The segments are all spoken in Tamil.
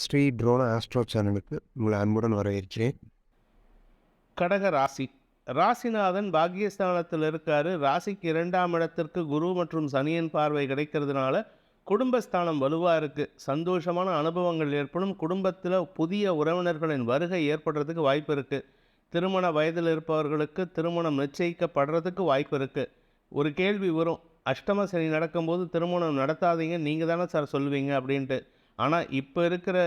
ஸ்ரீ ட்ரோன ஆஸ்ட்ரோ சேனலுக்கு உங்களை அன்புடன் வரவேற்கிறேன். கடக ராசி. ராசிநாதன் பாக்கியஸ்தானத்தில் இருக்காரு. ராசிக்கு இரண்டாம் இடத்திற்கு குரு மற்றும் சனியின் பார்வை கிடைக்கிறதுனால குடும்பஸ்தானம் வலுவாக இருக்குது சந்தோஷமான அனுபவங்கள் ஏற்படும். குடும்பத்தில் புதிய உறவினர்களின் வருகை ஏற்படுறதுக்கு வாய்ப்பு இருக்குது திருமண வயதில் இருப்பவர்களுக்கு திருமணம் நிச்சயிக்கப்படுறதுக்கு வாய்ப்பு இருக்குது ஒரு கேள்வி வரும். அஷ்டம சனி நடக்கும்போது திருமணம் நடத்தாதீங்க. நீங்கள் தானே சார் சொல்லுவீங்க அப்படின்ட்டு. ஆனால் இப்போ இருக்கிற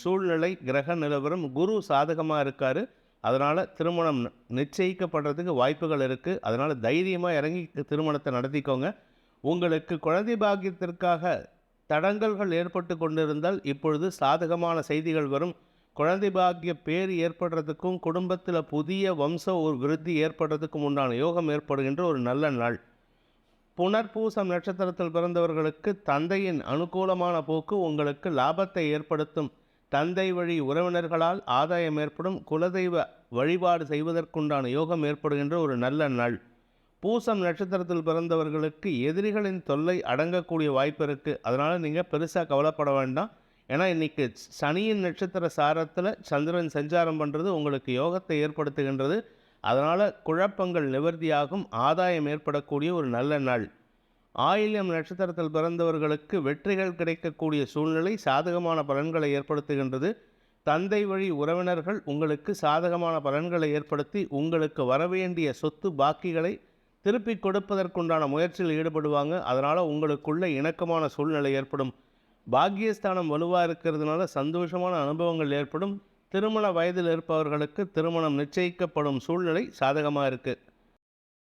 சூழ்நிலை கிரக நிலவரம் குரு சாதகமாக இருக்கார். அதனால் திருமணம் நிச்சயிக்கப்படுறதுக்கு வாய்ப்புகள் இருக்குது அதனால் தைரியமாக இறங்கி திருமணத்தை நடத்திக்கோங்க. உங்களுக்கு குழந்தை பாக்கியத்திற்காக தடங்கல்கள் ஏற்பட்டு கொண்டிருந்தால் இப்பொழுது சாதகமான செய்திகள் வரும். குழந்தை பாக்கிய பேர் ஏற்படுறதுக்கும் குடும்பத்தில் புதிய வம்ச ஒரு விருத்தி ஏற்படுறதுக்கும் உண்டான யோகம் ஏற்படுகின்ற ஒரு நல்ல நாள். புனர்பூசம் நட்சத்திரத்தில் பிறந்தவர்களுக்கு தந்தையின் அனுகூலமான போக்கு உங்களுக்கு லாபத்தை ஏற்படுத்தும். தந்தை வழி உறவினர்களால் ஆதாயம் ஏற்படும். குலதெய்வ வழிபாடு செய்வதற்குண்டான யோகம் ஏற்படுகின்ற ஒரு நல்ல நாள். பூசம் நட்சத்திரத்தில் பிறந்தவர்களுக்கு எதிரிகளின் தொல்லை அடங்கக்கூடிய வாய்ப்பு இருக்குது அதனால் நீங்கள் பெருசாக கவலைப்பட வேண்டாம். ஏன்னா இன்றைக்கி சனியின் நட்சத்திர சாரத்தில் சந்திரன் சஞ்சாரம் பண்ணுறது உங்களுக்கு யோகத்தை ஏற்படுத்துகின்றது. அதனால் குழப்பங்கள் நிவர்த்தியாகும் ஆதாயம் ஏற்படக்கூடிய ஒரு நல்ல நாள். ஆயில்யம் நட்சத்திரத்தில் பிறந்தவர்களுக்கு வெற்றிகள் கிடைக்கக்கூடிய சூழ்நிலை சாதகமான பலன்களை ஏற்படுத்துகின்றது. தந்தை வழி உறவினர்கள் உங்களுக்கு சாதகமான பலன்களை ஏற்படுத்தி உங்களுக்கு வரவேண்டிய சொத்து பாக்கிகளை திருப்பி கொடுப்பதற்குண்டான முயற்சியில் ஈடுபடுவாங்க. அதனால் உங்களுக்குள்ள இணக்கமான சூழ்நிலை ஏற்படும். பாக்கியஸ்தானம் வலுவாக இருக்கிறதுனால சந்தோஷமான அனுபவங்கள் ஏற்படும். திருமண வயதில் இருப்பவர்களுக்கு திருமணம் நிச்சயிக்கப்படும் சூழ்நிலை சாதகமாக இருக்குது